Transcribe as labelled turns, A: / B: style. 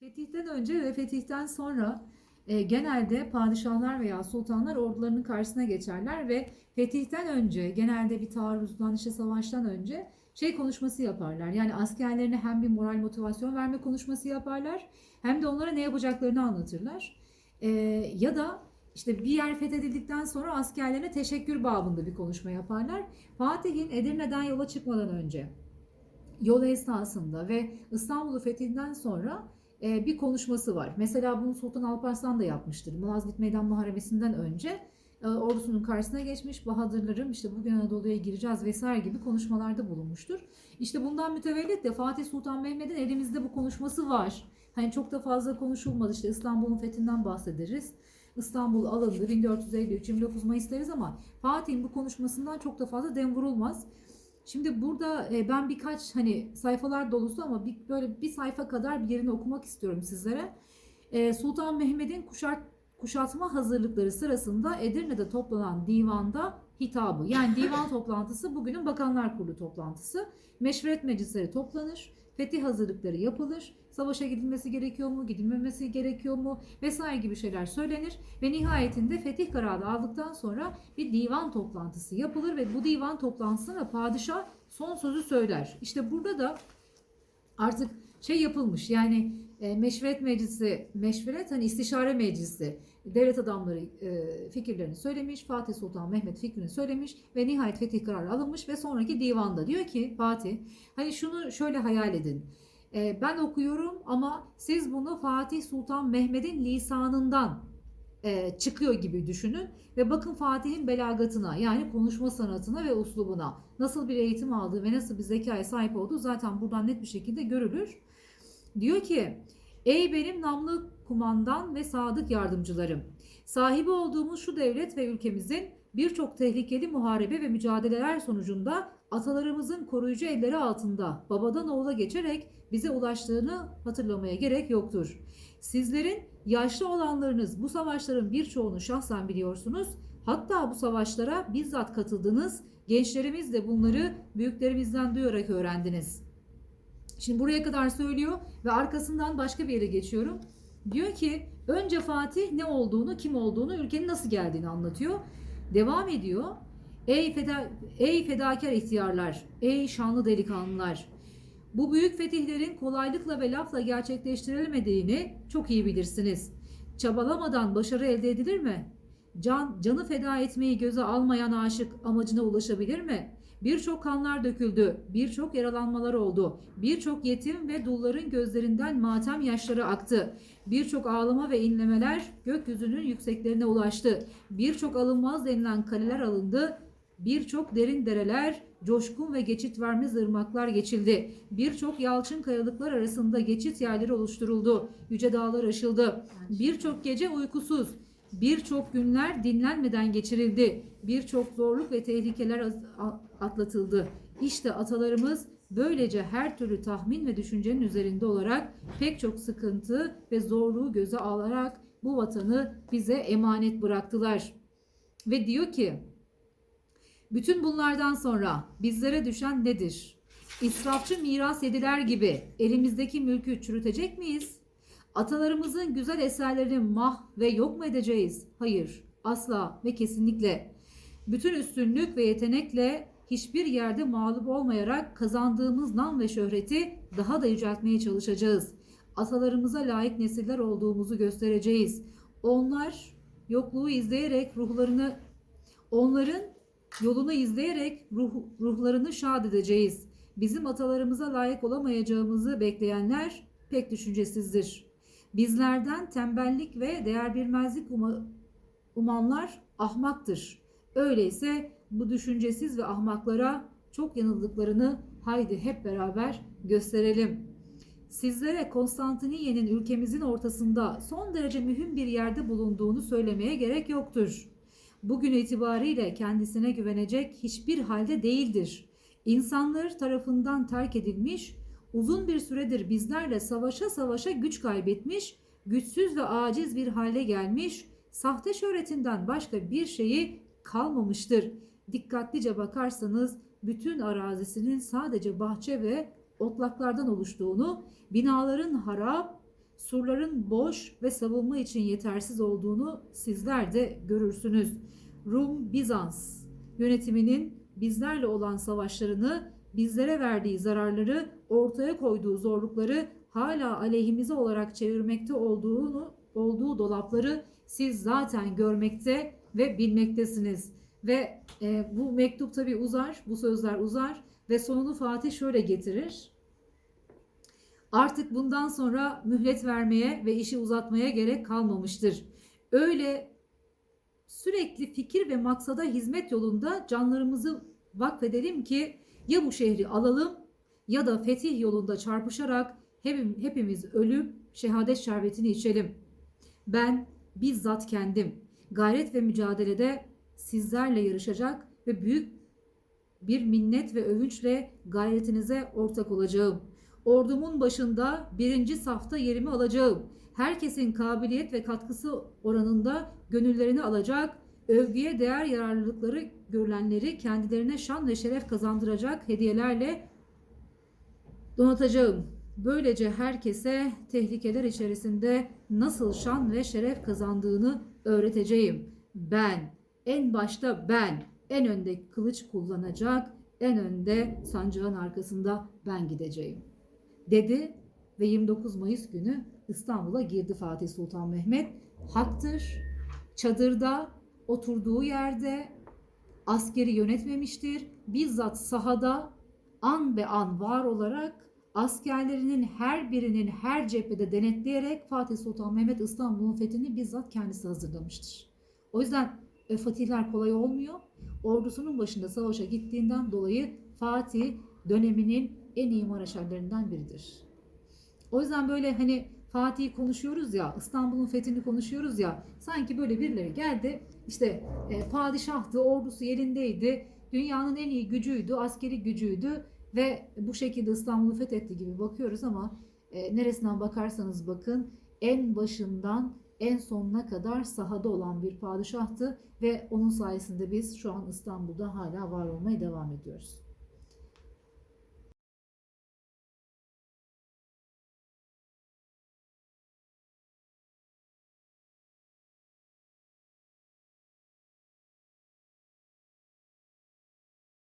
A: Fetihten önce ve fetihten sonra e, genelde padişahlar veya sultanlar ordularının karşısına geçerler ve fetihten önce genelde bir taarruzdan işte savaştan önce şey konuşması yaparlar. Yani askerlerine hem bir moral motivasyon verme konuşması yaparlar hem de onlara ne yapacaklarını anlatırlar. E, ya da işte bir yer fethedildikten sonra askerlerine teşekkür babında bir konuşma yaparlar. Fatih'in Edirne'den yola çıkmadan önce yol esnasında ve İstanbul'u fethinden sonra e, bir konuşması var. Mesela bunu Sultan Alparslan da yapmıştır. Malazgirt Meydan Muharebesi'nden önce e, ordusunun karşısına geçmiş Bahadırlarım işte bugün Anadolu'ya gireceğiz vesaire gibi konuşmalarda bulunmuştur. İşte bundan mütevellit de Fatih Sultan Mehmet'in elimizde bu konuşması var. Hani çok da fazla konuşulmadı işte İstanbul'un fethinden bahsederiz. İstanbul alındı 1453 29 Mayıs deriz ama Fatih'in bu konuşmasından çok da fazla dem vurulmaz. Şimdi burada e, ben birkaç hani sayfalar dolusu ama bir, böyle bir sayfa kadar bir yerini okumak istiyorum sizlere. E, Sultan Mehmet'in kuşat, kuşatma hazırlıkları sırasında Edirne'de toplanan divanda hitabı. Yani divan toplantısı bugünün Bakanlar Kurulu toplantısı. Meşveret meclisleri toplanır. Fetih hazırlıkları yapılır. Savaşa gidilmesi gerekiyor mu, gidilmemesi gerekiyor mu vesaire gibi şeyler söylenir. Ve nihayetinde fetih kararı aldıktan sonra bir divan toplantısı yapılır ve bu divan toplantısında padişah son sözü söyler. İşte burada da artık şey yapılmış yani e, meşveret meclisi, meşveret hani istişare meclisi devlet adamları e, fikirlerini söylemiş, Fatih Sultan Mehmet fikrini söylemiş ve nihayet fetih kararı alınmış ve sonraki divanda diyor ki Fatih hani şunu şöyle hayal edin. E, ben okuyorum ama siz bunu Fatih Sultan Mehmet'in lisanından e, çıkıyor gibi düşünün ve bakın Fatih'in belagatına yani konuşma sanatına ve uslubuna nasıl bir eğitim aldığı ve nasıl bir zekaya sahip olduğu zaten buradan net bir şekilde görülür. Diyor ki ey benim namlı kumandan ve sadık yardımcılarım sahibi olduğumuz şu devlet ve ülkemizin birçok tehlikeli muharebe ve mücadeleler sonucunda atalarımızın koruyucu elleri altında babadan oğula geçerek bize ulaştığını hatırlamaya gerek yoktur. Sizlerin yaşlı olanlarınız bu savaşların birçoğunu şahsen biliyorsunuz. Hatta bu savaşlara bizzat katıldınız. Gençlerimiz de bunları büyüklerimizden duyarak öğrendiniz. Şimdi buraya kadar söylüyor ve arkasından başka bir yere geçiyorum. Diyor ki önce Fatih ne olduğunu, kim olduğunu, ülkenin nasıl geldiğini anlatıyor. Devam ediyor. Ey, feda, ey fedakar ihtiyarlar, ey şanlı delikanlılar. Bu büyük fetihlerin kolaylıkla ve lafla gerçekleştirilemediğini çok iyi bilirsiniz. Çabalamadan başarı elde edilir mi? Can, canı feda etmeyi göze almayan aşık amacına ulaşabilir mi? Birçok kanlar döküldü, birçok yaralanmalar oldu, birçok yetim ve dulların gözlerinden matem yaşları aktı. Birçok ağlama ve inlemeler gökyüzünün yükseklerine ulaştı. Birçok alınmaz denilen kaleler alındı, birçok derin dereler, coşkun ve geçit vermez ırmaklar geçildi. Birçok yalçın kayalıklar arasında geçit yerleri oluşturuldu. Yüce dağlar aşıldı. Birçok gece uykusuz, birçok günler dinlenmeden geçirildi. Birçok zorluk ve tehlikeler atlatıldı. İşte atalarımız böylece her türlü tahmin ve düşüncenin üzerinde olarak pek çok sıkıntı ve zorluğu göze alarak bu vatanı bize emanet bıraktılar. Ve diyor ki bütün bunlardan sonra bizlere düşen nedir? İsrafçı miras yediler gibi elimizdeki mülkü çürütecek miyiz? Atalarımızın güzel eserlerini mah ve yok mu edeceğiz? Hayır, asla ve kesinlikle. Bütün üstünlük ve yetenekle hiçbir yerde mağlup olmayarak kazandığımız nam ve şöhreti daha da yüceltmeye çalışacağız. Atalarımıza layık nesiller olduğumuzu göstereceğiz. Onlar yokluğu izleyerek ruhlarını onların yolunu izleyerek ruh, ruhlarını şad edeceğiz. Bizim atalarımıza layık olamayacağımızı bekleyenler pek düşüncesizdir. Bizlerden tembellik ve değer bilmezlik uma- umanlar ahmaktır. Öyleyse bu düşüncesiz ve ahmaklara çok yanıldıklarını haydi hep beraber gösterelim. Sizlere Konstantiniye'nin ülkemizin ortasında son derece mühim bir yerde bulunduğunu söylemeye gerek yoktur. Bugün itibariyle kendisine güvenecek hiçbir halde değildir. İnsanlar tarafından terk edilmiş, uzun bir süredir bizlerle savaşa savaşa güç kaybetmiş, güçsüz ve aciz bir hale gelmiş, sahte şöhretinden başka bir şeyi kalmamıştır. Dikkatlice bakarsanız bütün arazisinin sadece bahçe ve otlaklardan oluştuğunu, binaların harap, surların boş ve savunma için yetersiz olduğunu sizler de görürsünüz. Rum Bizans yönetiminin bizlerle olan savaşlarını, bizlere verdiği zararları, ortaya koyduğu zorlukları hala aleyhimize olarak çevirmekte olduğunu olduğu dolapları siz zaten görmekte ve bilmektesiniz. Ve e, bu mektup tabi uzar, bu sözler uzar ve sonunu Fatih şöyle getirir. Artık bundan sonra mühlet vermeye ve işi uzatmaya gerek kalmamıştır. Öyle sürekli fikir ve maksada hizmet yolunda canlarımızı vakfedelim ki ya bu şehri alalım ya da fetih yolunda çarpışarak hepim, hepimiz ölüp şehadet şerbetini içelim. Ben bizzat kendim gayret ve mücadelede sizlerle yarışacak ve büyük bir minnet ve övünçle gayretinize ortak olacağım. Ordumun başında birinci safta yerimi alacağım. Herkesin kabiliyet ve katkısı oranında gönüllerini alacak, övgüye değer yararlılıkları görülenleri kendilerine şan ve şeref kazandıracak hediyelerle donatacağım. Böylece herkese tehlikeler içerisinde nasıl şan ve şeref kazandığını öğreteceğim. Ben, en başta ben, en önde kılıç kullanacak, en önde sancağın arkasında ben gideceğim. Dedi ve 29 Mayıs günü İstanbul'a girdi Fatih Sultan Mehmet. Haktır, çadırda, oturduğu yerde askeri yönetmemiştir. Bizzat sahada an be an var olarak askerlerinin her birinin her cephede denetleyerek Fatih Sultan Mehmet İstanbul'un fethini bizzat kendisi hazırlamıştır. O yüzden e, fatihler kolay olmuyor. Ordusunun başında savaşa gittiğinden dolayı Fatih döneminin en iyi maraşallerinden biridir. O yüzden böyle hani Fatih'i konuşuyoruz ya, İstanbul'un fethini konuşuyoruz ya, sanki böyle birileri geldi, işte e, padişahtı, ordusu yerindeydi, dünyanın en iyi gücüydü, askeri gücüydü ve bu şekilde İstanbul'u fethetti gibi bakıyoruz ama e, neresinden bakarsanız bakın en başından en sonuna kadar sahada olan bir padişahtı ve onun sayesinde biz şu an İstanbul'da hala var olmaya devam ediyoruz.